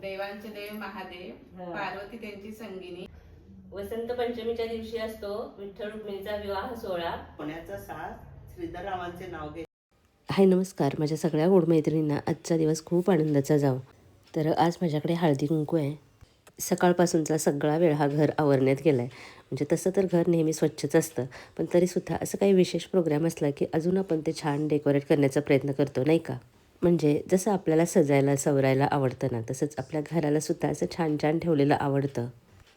देवांचे देव महादेव पार्वती त्यांची संगिनी. वसंत पंचमीच्या दिवशी असतो विठ्ठल रुक्मिणीचा विवाह सोहळा. पुण्याचा साथ श्रीधररावांचे नाव घे हाय नमस्कार. माझ्या सगळ्या गोडमैत्रिणींना आजचा दिवस खूप आनंदाचा जावो. तर आज माझ्याकडे हळदी कुंकू आहे. सकाळपासूनचा सगळा वेळ हा घर आवरण्यात गेला आहे म्हणजे तसं तर घर नेहमी स्वच्छच असतं. पण तरीसुद्धा असं काही विशेष प्रोग्राम असला की अजून आपण ते छान डेकोरेट करण्याचा प्रयत्न करतो नाही का? म्हणजे जसं आपल्याला सजायला सवरायला आवडतं ना तसंच आपल्या घरालासुद्धा असं छान छान ठेवलेलं आवडतं.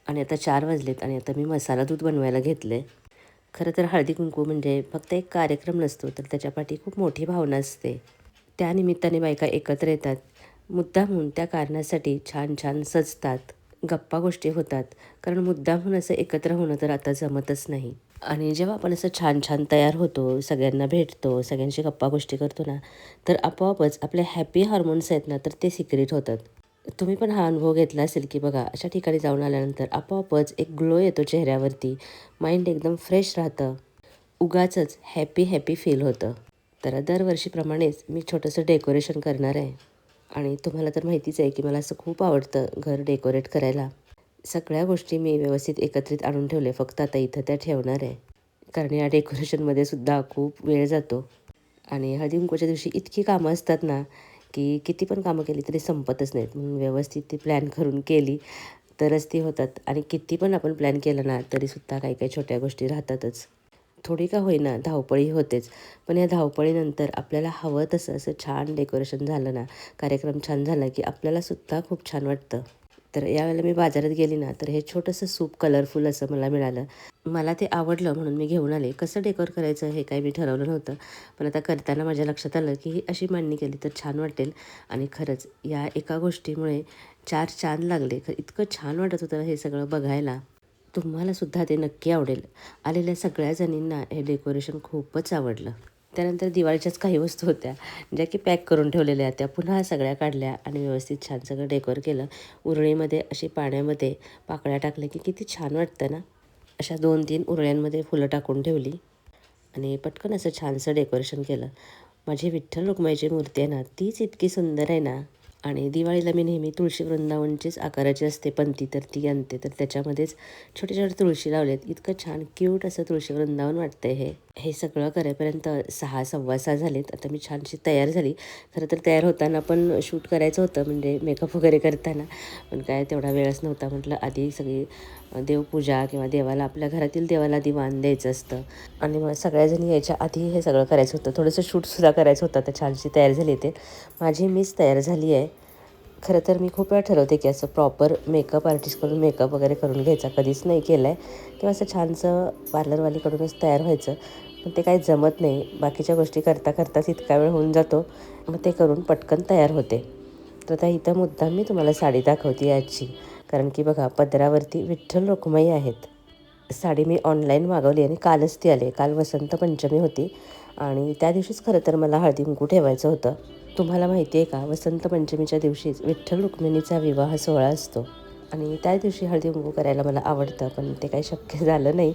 आणि आता चार वाजलेत आणि आता मी मसाला दूध बनवायला घेतलं आहे खरं तर हळदी कुंकू म्हणजे फक्त एक कार्यक्रम नसतो तर त्याच्यापाठी खूप मोठी भावना असते. त्यानिमित्ताने बायका एकत्र येतात. मुद्दामहून त्या कारणासाठी छान छान सजतात. गप्पा गोष्टी होतात. कारण मुद्दामहून असं एकत्र होणं तर आता जमतच नाही. आणि जेव्हा आपण असं छान छान तयार होतो सगळ्यांना भेटतो सगळ्यांशी गप्पा गोष्टी करतो ना तर आपोआपच आपले हॅपी हार्मोन्स आहेत ना तर ते सिक्रेट होतात. तुम्ही पण हा अनुभव घेतला असेल की बघा अशा ठिकाणी जाऊन आल्यानंतर आपोआपच एक ग्लो येतो चेहऱ्यावरती. माइंड एकदम फ्रेश राहतं. उगाचंच हॅपी हॅपी फील होतं. तर दरवर्षीप्रमाणेच मी छोटंसं डेकोरेशन करणार आहे. आणि तुम्हाला तर माहितीच आहे की मला असं खूप आवडतं घर डेकोरेट करायला. सगळ्या गोष्टी मी व्यवस्थित एकत्रित आणून ठेवले फक्त आता इथं त्या ठेवणार आहे. कारण या डेकोरेशनमध्ये सुद्धा खूप वेळ जातो. आणि हळदीकुंकूच्या दिवशी इतकी कामं असतात ना की किती पण कामं केली तरी संपतच नाहीत. म्हणून व्यवस्थित ती प्लॅन करून केली तरच ती होतात. आणि किती पण आपण प्लॅन केलं ना तरीसुद्धा काही काही छोट्या गोष्टी राहतातच. थोडी का होईना धावपळी होतेच. पण या धावपळीनंतर आपल्याला हवं तसं असं छान डेकोरेशन झालं ना कार्यक्रम छान झाला की आपल्यालासुद्धा खूप छान वाटतं. तर यावेळेला मी बाजारात गेली ना तर हे छोटंसं सूप कलरफुल असं मला मिळालं. मला ते आवडलं म्हणून मी घेऊन आले. कसं डेकोर करायचं हे काही मी ठरवलं नव्हतं. पण आता करताना माझ्या लक्षात आलं की ही अशी मांडणी केली तर छान वाटेल. आणि खरंच या एका गोष्टीमुळे चार छान लागले. इतकं छान वाटत होतं हे सगळं बघायला. तुम्हालासुद्धा ते नक्की आवडेल. आलेल्या सगळ्या जणींना हे डेकोरेशन खूपच आवडलं. त्यानंतर दिवाळीच्याच काही वस्तू होत्या ज्या की पॅक करून ठेवलेल्या त्या पुन्हा सगळ्या काढल्या आणि व्यवस्थित छान सगळं डेकोर केलं. उरळीमध्ये अशी पाण्यामध्ये पाकळ्या टाकल्या की किती छान वाटतं ना? अशा दोन तीन उरळ्यांमध्ये फुलं टाकून ठेवली आणि पटकन असं छानसं डेकोरेशन केलं. माझी विठ्ठल रुक्माईची मूर्ती आहे ना तीच इतकी सुंदर आहे ना. आणि दिवाळीला मी नेहमी तुळशी वृंदावनचीच आकाराची असते पंती तर ती आणते. तर त्याच्यामध्येच छोटे छोटे तुळशी लावलेत. इतकं छान क्यूट असं तुळशी वृंदावन आहे हे. हे सगळं करेपर्यंत सहा सव्वा सहा झालेत. आता मी छानशी तयार झाली. खरं तर तयार होताना पण शूट करायचं होतं म्हणजे मेकअप वगैरे करताना. पण काय तेवढा वेळच नव्हता. म्हटलं आधी सगळी देवपूजा किंवा देवाला आपल्या घरातील देवाला आधी वाण द्यायचं असतं. आणि मग सगळ्याजणी यायच्या आधी हे सगळं करायचं होतं. थोडंसं शूटसुद्धा करायचं होतं. तर छानशी तयार झाली ते. माझी मीच तयार झाली आहे. खरं तर मी खूप वेळा ठरवते की असं प्रॉपर मेकअप आर्टिस्टकडून मेकअप वगैरे करून घ्यायचा. कधीच नाही केलं आहे किंवा असं छानसं पार्लरवालीकडूनच तयार व्हायचं. पण ते काही जमत नाही. बाकीच्या गोष्टी करता करताच इतका वेळ होऊन जातो. मग ते करून पटकन तयार होते. तर आता इथं मुद्दाम मी तुम्हाला साडी दाखवते याची. कारण की बघा पदरावरती विठ्ठल रुक्माई आहेत. साडी मी ऑनलाईन मागवली आणि कालच ती आली. काल वसंत पंचमी होती आणि त्या दिवशीच खरं तर मला हळदी कुंकू ठेवायचं होतं. तुम्हाला माहिती आहे का वसंत पंचमीच्या दिवशीच विठ्ठल रुक्मिणीचा विवाह सोहळा असतो आणि त्या दिवशी हळदी कुंकू करायला मला आवडतं पण ते काही शक्य झालं नाही.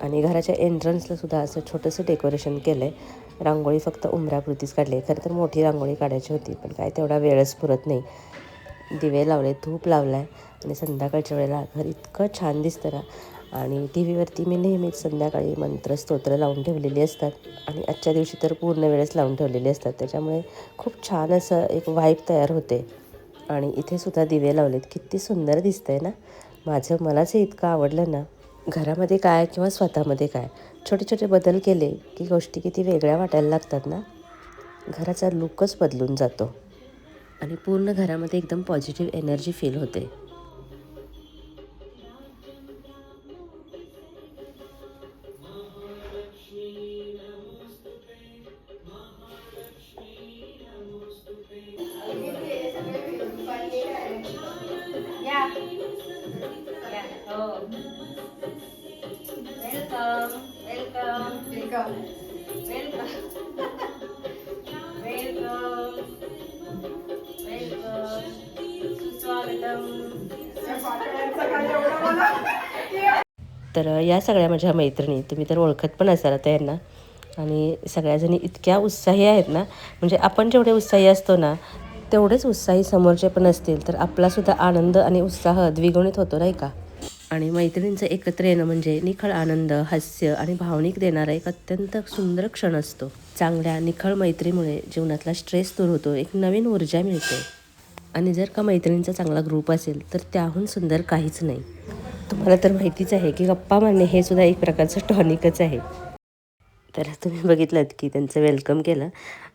आणि घराच्या एंट्रन्सला सुद्धा असं छोटंसं डेकोरेशन केलं आहे रांगोळी फक्त उमरापुरतीच काढली. आहे खरं तर मोठी रांगोळी काढायची होती पण काय तेवढा वेळच पुरत नाही. दिवे लावले धूप लावला आहे आणि संध्याकाळच्या वेळेला घर इतकं छान दिसतं ना. आणि टी व्हीवरती मी नेहमीच संध्याकाळी मंत्र स्तोत्र लावून ठेवलेली असतात. आणि आजच्या दिवशी तर पूर्ण वेळेस लावून ठेवलेली असतात. त्याच्यामुळे खूप छान असं एक वाईब तयार होते. आणि इथे सुद्धा दिवे लावलेत. किती सुंदर दिसतंय ना? माझं मलाच हे इतकं आवडलं ना. घरामध्ये काय किंवा स्वतःमध्ये काय? छोटे छोटे बदल केले की गोष्टी किती वेगळ्या वाटायला लागतात ना? घराचा लुकच बदलून जातो. आणि पूर्ण घरामध्ये एकदम पॉझिटिव्ह एनर्जी फील होते. तर या सगळ्या माझ्या मैत्रिणी तुम्ही तर ओळखत पण असाल आता यांना. आणि सगळ्याजणी इतक्या उत्साही आहेत ना म्हणजे आपण जेवढे उत्साही असतो ना तेवढेच उत्साही समोरचे पण असतील तर आपलासुद्धा आनंद आणि उत्साह द्विगुणित होतो नाही का? आणि मैत्रिणींचं एकत्र येणं म्हणजे निखळ आनंद हास्य आणि भावनिक देणारा एक अत्यंत सुंदर क्षण असतो. चांगल्या निखळ मैत्रीमुळे जीवनातला स्ट्रेस दूर होतो एक नवीन ऊर्जा मिळते. आणि जर का मैत्रिणींचा चांगला ग्रुप असेल तर त्याहून सुंदर काहीच नाही. तुम्हाला तर माहितीच आहे की गप्पा मारणे हे सुद्धा एक प्रकारचं टॉनिकच आहे. तर तुम्ही बघितलं की त्यांचं वेलकम केलं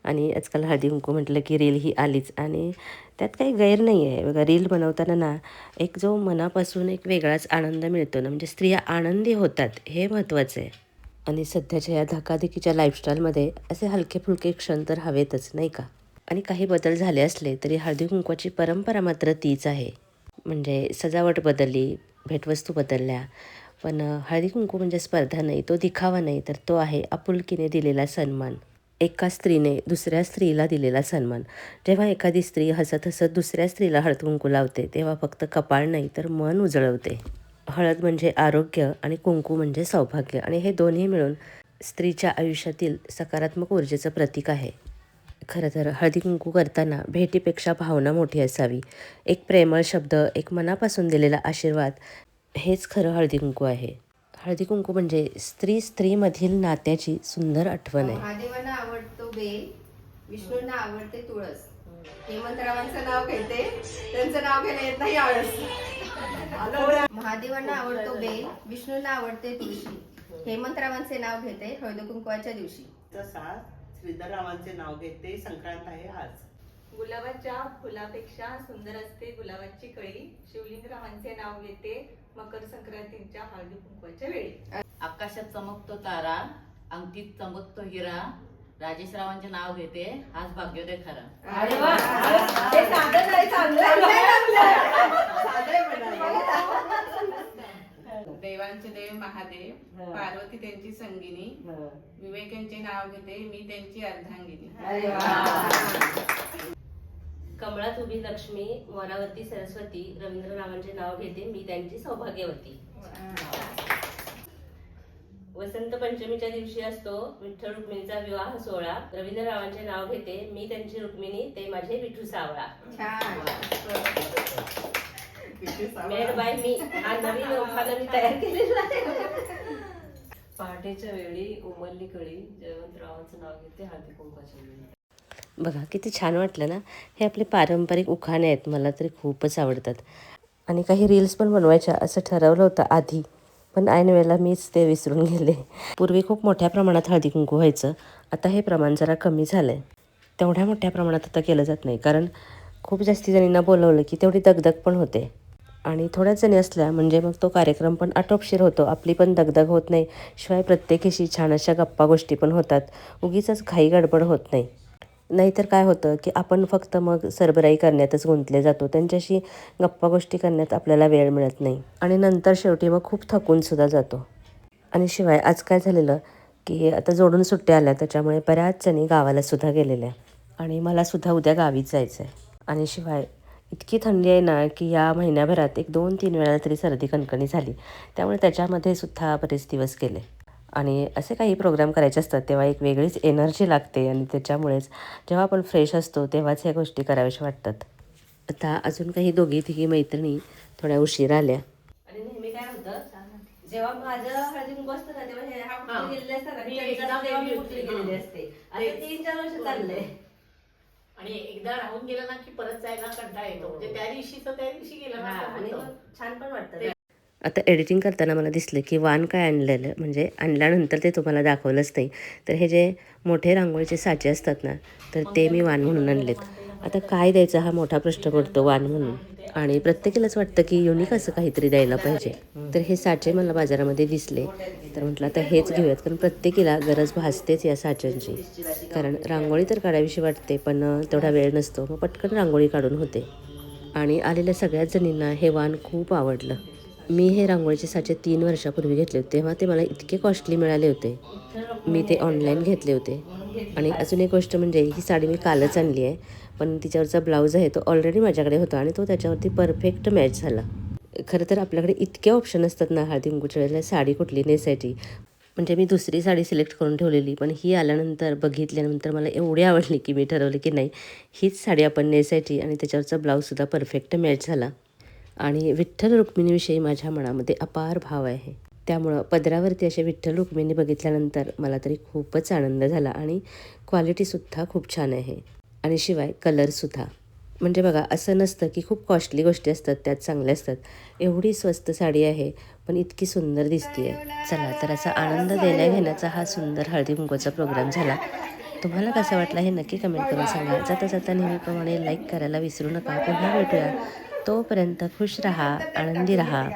आणि आजकाल हळदी कुंकू म्हटलं की रील ही आलीच आणि त्यात काही गैर नाही आहे बघा रील बनवताना ना एक जो मनापासून एक वेगळाच आनंद मिळतो ना म्हणजे स्त्रिया आनंदी होतात हे महत्त्वाचं आहे. आणि सध्याच्या या धकाधकीच्या लाईफस्टाईलमध्ये असे हलके फुलके क्षण तर हवेतच नाही का? आणि काही बदल झाले असले तरी हळदी कुंकवाची परंपरा मात्र तीच आहे. म्हणजे सजावट बदलली भेटवस्तू बदलल्या पण हळदी कुंकू म्हणजे स्पर्धा नाही तो दिखावा नाही तर तो आहे आपुलकीने दिलेला सन्मान. एका स्त्रीने दुसऱ्या स्त्रीला दिलेला सन्मान. जेव्हा एखादी स्त्री हसत हसत दुसऱ्या स्त्रीला हळद कुंकू लावते तेव्हा फक्त कपाळ नाही तर मन उजळवते. हळद म्हणजे आरोग्य आणि कुंकू म्हणजे सौभाग्य आणि हे दोन्ही मिळून स्त्रीच्या आयुष्यातील सकारात्मक ऊर्जेचं प्रतीक आहे. खरं तर हळदी कुंकू करताना भेटीपेक्षा भावना मोठी असावी. एक प्रेमळ शब्द एक मनापासून दिलेला आशीर्वाद हेच खरं हळदी कुंकू आहे. हळदी कुंकू म्हणजे स्त्री स्त्रीमधील नात्याची सुंदर आठवण आहे. महादेवांना आवडतो बेल विष्णूंना आवडते तुळस. हेमंतरावांचं नाव घेते त्यांचं नाव घ्यायला येत नाही आळस. महादेवांना आवडतो बेल विष्णूंना आवडते तुळशी. हेमंतरावांचे नाव घेते हळद कुंकवाच्या दिवशी. श्रीधररावांचे नाव घेते संक्रांत आहे आज. गुलाबाच्या फुलापेक्षा सुंदर असते गुलाबाची कळी. शिवलिंगरावांचे नाव घेते मकर संक्रांतीच्या हळदी कुंकवाच्या वेळी. आकाशात चमकतो तारा अंगठीत चमकतो हिरा. राजेशरावांचे नाव घेते हाच भाग्योदय खरा. अरे वा हे साधं नाही देवांचे देव महादेव पार्वती त्यांची संगिनी विवेक यांचे नाव घेते मी त्यांची अर्धांगिनी. कमळात उभी लक्ष्मी वनावरती सरस्वती रवींद्ररावांचे नाव घेते मी त्यांची सौभाग्यवती. वसंत पंचमीच्या दिवशी असतो विठ्ठल रुक्मिणीचा विवाह सोहळा. रवींद्ररावांचे नाव घेते मी त्यांची रुक्मिणी ते माझे विठू सावळा छान. मेड बाय मी हा नवीन मी तयार केलेला आहे. पहाटेच्या वेळी उमलली कळी जयवंतरावांचं नाव घेते वेळी. बघा किती छान वाटलं ना? हे आपले पारंपरिक उखाणे आहेत मला तरी खूपच आवडतात. आणि काही रील्स पण बनवायच्या असं ठरवलं होतं आधी पण ऐन वेळेला मीच ते विसरून गेले. पूर्वी खूप मोठ्या प्रमाणात हळदी कुंकू व्हायचं आता हे प्रमाण जरा कमी झालं आहे तेवढ्या मोठ्या प्रमाणात आता केलं जात नाही कारण खूप जास्ती जणींना बोलवलं की तेवढी दगदग पण होते. आणि थोड्याच जणी असल्या म्हणजे मग तो कार्यक्रम पण आटोपशीर होतो. आपली पण दगदग होत नाही. शिवाय प्रत्येकीशी छान अशा गप्पा गोष्टी पण होतात. उगीच घाई गडबड होत नाही. नाहीतर काय होतं की आपण फक्त मग सरबराई करण्यातच गुंतले जातो. त्यांच्याशी गप्पा गोष्टी करण्यात आपल्याला वेळ मिळत नाही. आणि नंतर शेवटी मग खूप थकूनसुद्धा जातो. आणि शिवाय आज काय झालेलं की आता जोडून सुट्ट्या आल्या त्याच्यामुळे बऱ्याच जणी गावालासुद्धा गेलेल्या. आणि मला सुद्धा उद्या गावीच जायचं आहे आणि शिवाय इतकी थंडी आहे ना की या महिन्याभरात एक दोन तीन वेळा तरी सर्दी कणकणी झाली. त्यामुळे त्याच्यामध्ये सुद्धा बरेच दिवस गेले. आणि असे काही प्रोग्राम करायचे असतात तेव्हा एक वेगळीच एनर्जी लागते आणि त्याच्यामुळेच जेव्हा आपण फ्रेश असतो तेव्हाच ह्या गोष्टी कराव्याशा वाटतात. आता अजून काही दोघी तिघी मैत्रिणी थोड्या उशीर आल्या. आणि नेहमी काय होतं जेव्हा माझं हळदी कुंकू असतं ना तेव्हा कुठे गेलेले असतात ना, मी त्यांचं एकदा नाव तेव्हा मी गेली कुठे होती. गेलेली असते. आता तीन चार वर्ष चाललंय. आणि एकदा राहून गेलं ना की परत जायला कंटाळा येतो. म्हणजे त्या दिवशीच त्या दिवशी गेलं ना आणि. छान पण वाटतं आता एडिटिंग करताना मला दिसलं की वाण काय आणलेलं म्हणजे आणल्यानंतर ते तुम्हाला दाखवलंच नाही. तर हे जे मोठे रांगोळीचे साचे असतात ना तर ते मी वाण म्हणून आणलेत. आता काय द्यायचा हा मोठा प्रश्न पडतो वाण म्हणून? आणि प्रत्येकालाच वाटतं की युनिक असं काहीतरी द्यायला पाहिजे. तर हे साचे मला बाजारामध्ये दिसले. तर म्हटलं आता हेच घेऊयात कारण प्रत्येकीला गरज भासतेच या साच्यांची. कारण रांगोळी तर काढावीशी वाटते पण तेवढा वेळ नसतो. मग पटकन रांगोळी काढून होते. आणि आलेल्या सगळ्याच जणींना हे वाण खूप आवडलं. मी हे रांगोळीचे साचे तीन वर्षापूर्वी घेतले होते तेव्हा ते मला इतके कॉस्टली मिळाले होते. मी ते ऑनलाईन घेतले होते. आणि अजून एक गोष्ट म्हणजे ही साडी मी कालच आणली आहे. पण तिच्यावरचा ब्लाऊज आहे तो ऑलरेडी माझ्याकडे होता आणि तो त्याच्यावरती परफेक्ट मॅच झाला. खरं तर आपल्याकडे इतके ऑप्शन असतात ना हळदी वेळेला साडी कुठली नेसायची. म्हणजे मी दुसरी साडी सिलेक्ट करून ठेवलेली पण ही आल्यानंतर बघितल्यानंतर मला एवढी आवडली की मी ठरवलं की नाही हीच साडी आपण नेसायची आणि त्याच्यावरचा ब्लाऊजसुद्धा परफेक्ट मॅच झाला. आणि विठ्ठल रुक्मिणीविषयी माझ्या मनामध्ये अपार भाव आहे. त्यामुळं पदरावरती असे विठ्ठल रुक्मिणी बघितल्यानंतर मला तरी खूपच आनंद झाला आणि क्वालिटीसुद्धा खूप छान आहे. आणि शिवाय कलरसुद्धा म्हणजे बघा असं नसतं की खूप कॉस्टली गोष्टी असतात त्यात चांगल्या असतात. एवढी स्वस्त साडी आहे पण इतकी सुंदर दिसते चला तर असा आनंद देण्या घेण्याचा हा सुंदर हळदी कुंकवाचा प्रोग्राम झाला. तुम्हाला कसा वाटला हे नक्की कमेंट करून सांगा. जाता जाता नेहमीप्रमाणे लाईक करायला विसरू नका. पुन्हा भेटूया. तोपर्यंत खुश राहा आनंदी राहा.